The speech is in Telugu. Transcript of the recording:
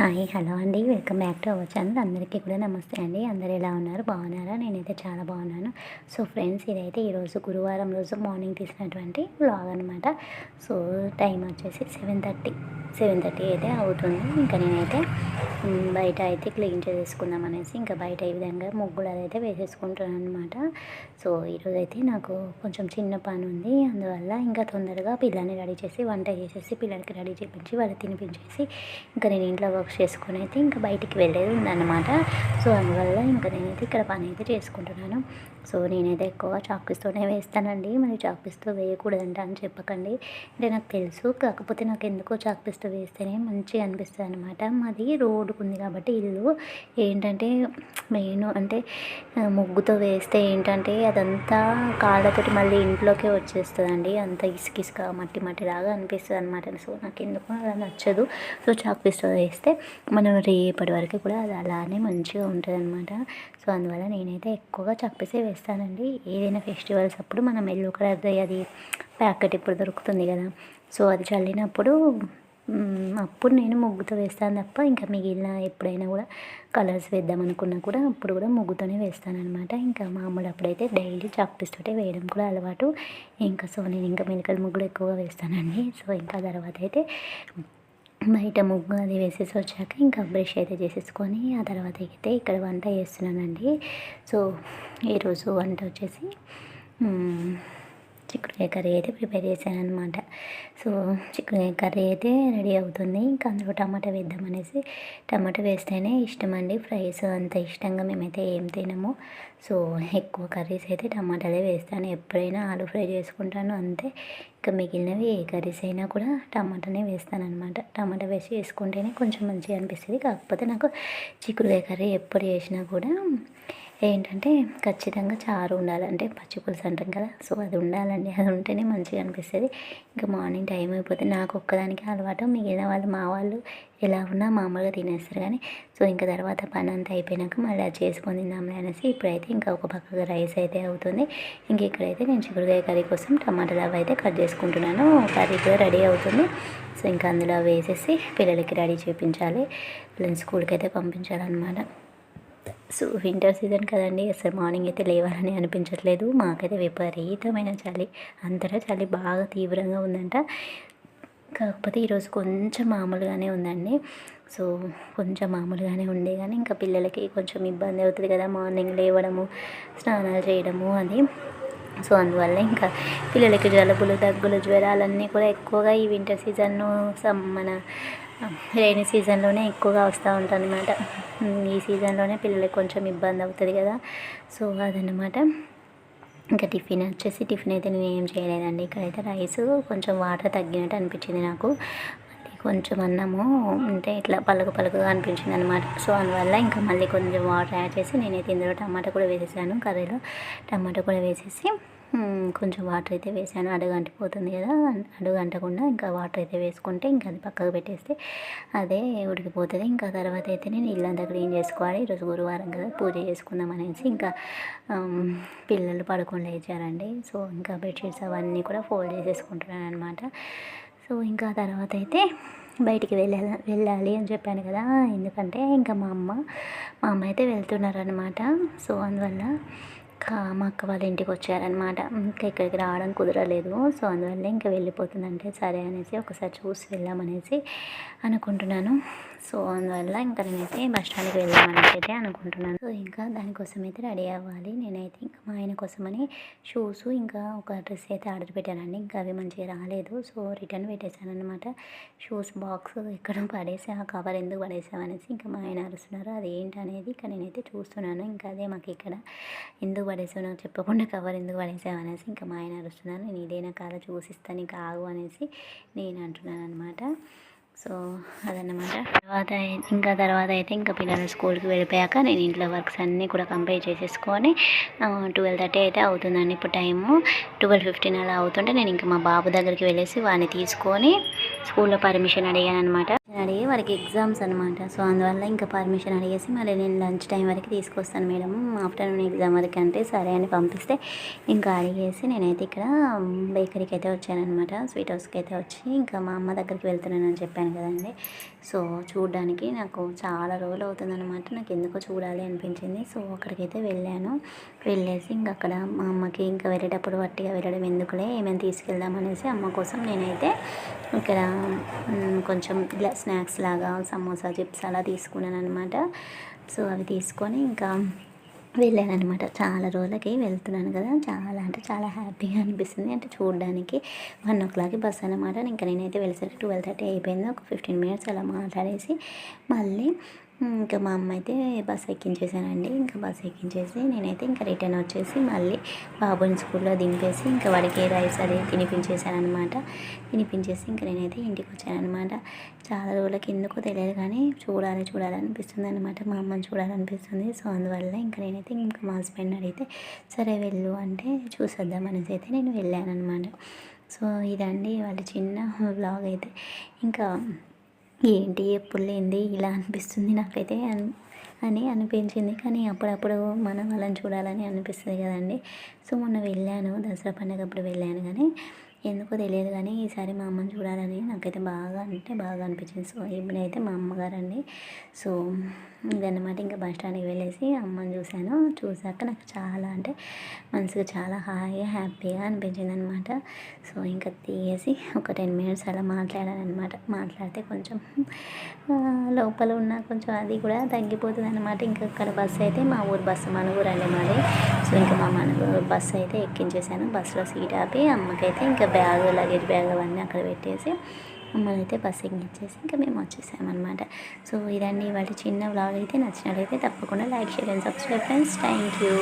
హాయ్ హలో అండి. Welcome back to our channel. అందరికీ కూడా నమస్తే అండి. అందరు ఎలా ఉన్నారు? బాగున్నారా? నేనైతే చాలా బాగున్నాను. సో ఫ్రెండ్స్ ఇదైతే ఈరోజు గురువారం రోజు మార్నింగ్ తీసినటువంటి వ్లాగ్ అనమాట సో టైం వచ్చేసి సెవెన్ థర్టీ. సెవెన్ థర్టీ అయితే అవుతుంది. ఇంకా నేనైతే బయట అయితే క్లీన్ చేసేసుకుందాం అనేసి ఇంకా బయట ఈ విధంగా ముగ్గులు అదైతే వేసేసుకుంటున్నాను అనమాట సో ఈరోజైతే నాకు కొంచెం చిన్న పని ఉంది. అందువల్ల ఇంకా తొందరగా పిల్లల్ని రెడీ చేసి వంట చేసేసి పిల్లలకి రెడీ చేపించి వాళ్ళు తినిపించేసి ఇంకా నేను ఇంట్లో వర్క్ చేసుకుని అయితే ఇంకా బయటికి వెళ్ళేది ఉందన్నమాట. సో అందువల్ల ఇంకా నేనైతే ఇక్కడ పని అయితే చేసుకుంటున్నాను. సో నేనైతే ఎక్కువ చాక్పీస్తోనే వేస్తానండి. మరి చాక్పీస్తో వేయకూడదంట అని చెప్పకండి. అంటే నాకు తెలుసు. కాకపోతే నాకు ఎందుకో చాక్పీస్తో వేస్తేనే మంచిగా అనిపిస్తుంది అనమాట మాది రోడ్డుకు ఉంది కాబట్టి ఇల్లు. ఏంటంటే మెయిన్ అంటే ముగ్గుతో వేస్తే ఏంటంటే అదంతా కాళ్ళతోటి మళ్ళీ ఇంట్లోకే వచ్చేస్తుందండి. అంత ఇసుక ఇసుక మట్టి మట్టి లాగా అనిపిస్తుంది అనమాట సో నాకు ఎందుకు అలా నచ్చదు. సో చాక్పీస్తో వేస్తే మనం రేపటి వరకు కూడా అది అలానే మంచిగా ఉంటుంది అనమాట సో అందువల్ల నేనైతే ఎక్కువగా చప్పేసే వేస్తానండి. ఏదైనా ఫెస్టివల్స్ అప్పుడు మనం ఎల్లో కలర్ది అది ప్యాకెట్ ఇప్పుడు దొరుకుతుంది కదా. సో అది చల్లినప్పుడు అప్పుడు నేను ముగ్గుతో వేస్తాను తప్ప ఇంకా మిగిలిన ఎప్పుడైనా కూడా కలర్స్ వేద్దాం అనుకున్నా కూడా అప్పుడు కూడా ముగ్గుతోనే వేస్తాను అనమాట ఇంకా మామూలు అప్పుడైతే డైలీ చాక్ వేయడం కూడా అలవాటు. ఇంకా సో నేను ఇంకా మెలికల ముగ్గులు ఎక్కువగా వేస్తానండి. సో ఇంకా తర్వాత అయితే బయట ముగ్గు అది వేసేసి వచ్చాక ఇంకా బ్రష్ అయితే చేసేసుకొని ఆ తర్వాత అయితే ఇక్కడ వంట చేస్తున్నానండి. సో ఈరోజు వంట వచ్చేసి చిక్కుడుకాయ కర్రీ అయితే ప్రిపేర్ చేశాను అనమాట సో చిక్కుడుకాయ కర్రీ అయితే రెడీ అవుతుంది. ఇంకా అందులో టమాటా వేద్దామనేసి టమాటా వేస్తేనే ఇష్టం అండి ఫ్రైస్ అంత ఇష్టంగా మేమైతే ఏం తినము. సో ఎక్కువ కర్రీస్ అయితే టమాటాలే వేస్తాను. ఎప్పుడైనా ఆలు ఫ్రై చేసుకుంటాను అంతే. ఇంకా మిగిలినవి ఏ కర్రీస్ అయినా కూడా టమాటానే వేస్తాను అనమాట టమాటా వేసి వేసుకుంటేనే కొంచెం మంచిగా అనిపిస్తుంది. కాకపోతే నాకు చిక్కుడుకాయ కర్రీ ఎప్పుడు చేసినా కూడా ఏంటంటే ఖచ్చితంగా చారు ఉండాలి అంటే పచ్చి పులుసు అంటాం కదా. సో అది ఉండాలండి. అది ఉంటేనే మంచిగా అనిపిస్తుంది. ఇంకా మార్నింగ్ టైం అయిపోతే నాకు ఒక్కదానికి అలవాటు. మిగిలిన వాళ్ళు మా వాళ్ళు ఎలా ఉన్నా మామూలుగా తినేస్తారు కానీ. సో ఇంకా తర్వాత పని అంతా అయిపోయినాక మళ్ళీ అది చేసుకొని తిందాంలే అనేసి ఇప్పుడైతే ఇంకా ఒక పక్కగా రైస్ అయితే అవుతుంది. ఇంక ఇక్కడైతే నేను చిక్కుడుకాయ కర్రీ కోసం టమాటాలు అవి అయితే కట్ చేసుకుంటున్నాను. కర్రీ కూడా రెడీ అవుతుంది. సో ఇంకా అందులో వేసేసి పిల్లలకి రెడీ చేయించాలి పిల్లల్ని స్కూల్కి అయితే పంపించాలన్నమాట. సో వింటర్ సీజన్ కదండి అసలు మార్నింగ్ అయితే లేవాలని అనిపించట్లేదు. మాకైతే విపరీతమైన చలి అంతటా చలి బాగా తీవ్రంగా ఉందంట. కాకపోతే ఈరోజు కొంచెం మామూలుగానే ఉందండి. సో కొంచెం మామూలుగానే ఉండే కానీ ఇంకా పిల్లలకి కొంచెం ఇబ్బంది అవుతుంది కదా మార్నింగ్ లేవడము స్నానాలు చేయడము అది. సో అందువల్ల ఇంకా పిల్లలకి జలుబులు దగ్గులు జ్వరాలన్నీ కూడా ఎక్కువగా ఈ వింటర్ సీజన్ మన రైనీ సీజన్లోనే ఎక్కువగా వస్తూ ఉంటాయి అనమాట ఈ సీజన్లోనే పిల్లలకి కొంచెం ఇబ్బంది అవుతుంది కదా. సో అదనమాట ఇంకా టిఫిన్ వచ్చేసి టిఫిన్ అయితే నేను ఏం చేయలేదండి. ఇక్కడైతే రైస్ కొంచెం వాటర్ తగ్గినట్టు అనిపించింది నాకు. కొంచెం అన్నము అంటే ఇట్లా పలుకు పలుకుగా అనిపించింది అనమాట సో అందువల్ల ఇంకా మళ్ళీ కొంచెం వాటర్ యాడ్ చేసి నేనైతే ఇందులో టమాటా కూడా వేసేసాను కర్రీలో. టమాటా కూడా వేసేసి కొంచెం వాటర్ అయితే వేసాను. అడుగంటిపోతుంది కదా అడుగంటకుండా ఇంకా వాటర్ అయితే వేసుకుంటే ఇంకా అది పక్కకు పెట్టేస్తే అదే ఉడికిపోతుంది. ఇంకా తర్వాత అయితే నేను ఇల్లంతా క్లీన్ చేసుకోవాలి. ఈరోజు గురువారం కదా పూజ చేసుకుందాం అనేసి ఇంకా పిల్లలు పడుకొని లేచారండి. సో ఇంకా బెడ్షీట్స్ అవన్నీ కూడా ఫోల్డ్ చేసేసుకుంటున్నాను అనమాట సో ఇంకా తర్వాత అయితే బయటికి వెళ్ళాలి వెళ్ళాలి అని చెప్పాను కదా. ఎందుకంటే ఇంకా మా అమ్మ మా అమ్మ అయితే వెళ్తున్నారనమాట సో అందువల్ల ఇంకా మా అక్క వాళ్ళ ఇంటికి వచ్చారనమాట ఇంకా ఇక్కడికి రావడం కుదరలేదు. సో అందువల్ల ఇంకా వెళ్ళిపోతుందంటే సరే అనేసి ఒకసారి చూసి వెళ్దామనేసి అనుకుంటున్నాను. సో అందువల్ల ఇంకా నేనైతే బస్ స్టాండ్కి వెళ్దామనేసి అయితే అనుకుంటున్నాను. సో ఇంకా దానికోసం అయితే రెడీ అవ్వాలి. నేనైతే ఇంకా మా ఆయన కోసమని షూస్ ఇంకా ఒక డ్రెస్ అయితే ఆర్డర్ పెట్టానండి. ఇంకా అవి మంచిగా రాలేదు. సో రిటర్న్ పెట్టేశాను అనమాట షూస్ బాక్స్ ఎక్కడ పడేసి ఆ కవర్ ఎందుకు పడేసామనేసి ఇంకా మా ఆయన అరుస్తున్నారు. అది ఏంటి అనేది ఇంకా నేనైతే చూస్తున్నాను. ఇంకా అదే మాకు ఇక్కడ ఎందుకు పడేసావు చెప్పకుండా కవర్ ఎందుకు పడేసావు అనేసి ఇంకా మా ఆయన అరుస్తున్నాను నేను ఇదేనా కాదా చూసిస్తాను ఇంకా ఆగు అనేసి నేను అంటున్నాను అనమాట సో అదన్నమాట. తర్వాత ఇంకా తర్వాత అయితే ఇంకా పిల్లలు స్కూల్కి వెళ్ళిపోయాక నేను ఇంట్లో వర్క్స్ అన్నీ కూడా కంప్లీట్ చేసేసుకొని ట్వెల్వ్ థర్టీ అయితే అవుతుందండి ఇప్పుడు టైము. ట్వెల్వ్ ఫిఫ్టీన్ అలా అవుతుంటే నేను ఇంకా మా బాబు దగ్గరికి వెళ్ళేసి వాడిని తీసుకొని స్కూల్లో పర్మిషన్ అడిగాను అనమాట అడిగి వారికి ఎగ్జామ్స్ అనమాట సో అందువల్ల ఇంకా పర్మిషన్ అడిగేసి మళ్ళీ నేను లంచ్ టైం వరకు తీసుకొస్తాను మేడం. ఆఫ్టర్నూన్ ఎగ్జామ్ వరకు అంటే సరే అని పంపిస్తే ఇంకా అడిగేసి నేనైతే ఇక్కడ బేకరీకి అయితే వచ్చానమాట స్వీట్ హౌస్కి అయితే వచ్చి ఇంకా మా అమ్మ దగ్గరికి వెళ్తున్నానని చెప్పాను కదండి. సో చూడడానికి నాకు చాలా రోజులు అవుతుందన్నమాట. నాకు ఎందుకో చూడాలి అనిపించింది. సో అక్కడికైతే వెళ్ళాను. వెళ్ళేసి ఇంకా అక్కడ మా అమ్మకి ఇంకా వెళ్ళేటప్పుడు వట్టిగా వెళ్ళడం ఎందుకులే ఏమైనా తీసుకెళ్దాం అనేసి అమ్మ కోసం నేనైతే ఇక్కడ కొంచెం ఇలా స్నాక్స్ లాగా సమోసా చిప్స్ అలా తీసుకున్నాను అనమాట సో అవి తీసుకొని ఇంకా వెళ్ళాను అనమాట చాలా రోజులకి వెళ్తున్నాను కదా. చాలా అంటే చాలా హ్యాపీగా అనిపిస్తుంది. అంటే చూడడానికి వన్ ఓ క్లాక్కి బస్ అనమాట ఇంకా నేనైతే వెళ్ళేసరికి ట్వెల్వ్ థర్టీ అయిపోయింది. ఒక ఫిఫ్టీన్ మినిట్స్ అలా మాట్లాడేసి మళ్ళీ ఇంకా మా అమ్మ అయితే బస్ ఎక్కించేసానండి ఇంకా బస్ ఎక్కించేసి నేనైతే ఇంకా రిటర్న్ వచ్చేసి మళ్ళీ బాబుని స్కూల్లో దింపేసి ఇంకా వాడికి రైస్ అది తినిపించేసాను తినిపించేసి ఇంకా నేనైతే ఇంటికి వచ్చానమాట చాలా రోజులకి ఎందుకో తెలియదు కానీ చూడాలి చూడాలనిపిస్తుంది అనమాట మా అమ్మని చూడాలనిపిస్తుంది. సో అందువల్ల ఇంకా నేనైతే ఇంకా మా హస్బెండ్ అడిగితే సరే వెళ్ళు అంటే చూసేద్దాం అనేసి అయితే నేను వెళ్ళాను అనమాట సో ఇదండి వాళ్ళ చిన్న వ్లాగ్ అయితే. ఇంకా ఏంటి ఎప్పుడు లేనిది ఇలా అనిపిస్తుంది నాకైతే అని అనిపించింది. కానీ అప్పుడప్పుడు మనం వాళ్ళని చూడాలని అనిపిస్తుంది కదండి. సో మొన్న వెళ్ళాను దసరా పండుగ అప్పుడు వెళ్ళాను. కానీ ఎందుకో తెలియదు కానీ ఈసారి మా అమ్మని చూడాలని నాకైతే బాగా అంటే బాగా అనిపించింది. సో ఇప్పుడైతే మా అమ్మగారండి. సో ఇదన్నమాట ఇంకా బస్ స్టాండ్కి వెళ్ళేసి అమ్మని చూశాను. చూసాక నాకు చాలా అంటే మనసుకు చాలా హాయిగా హ్యాపీగా అనిపించింది అనమాట సో ఇంకా తీసి ఒక టెన్ మినిట్స్ అలా మాట్లాడాను అనమాట మాట్లాడితే కొంచెం లోపల ఉన్న కొంచెం అది కూడా తగ్గిపోతుంది అనమాట ఇంకా అక్కడ బస్సు అయితే మా ఊరు బస్సు మన ఊరు అండి మరి సో ఇంకా మా మన బస్సు అయితే ఎక్కించేసాను. బస్సులో సీట్ ఆపి అమ్మకైతే ఇంకా బ్యాగ్ లగేజ్ బ్యాగ్ అవన్నీ అక్కడ పెట్టేసి మమ్మల్ని అయితే బస్సు ఎక్కించేసి ఇంకా మేము వచ్చేసామన్నమాట. సో ఇదండి వాటి చిన్న వ్లాగ్ అయితే నచ్చినట్లయితే తప్పకుండా like share and subscribe friends thank you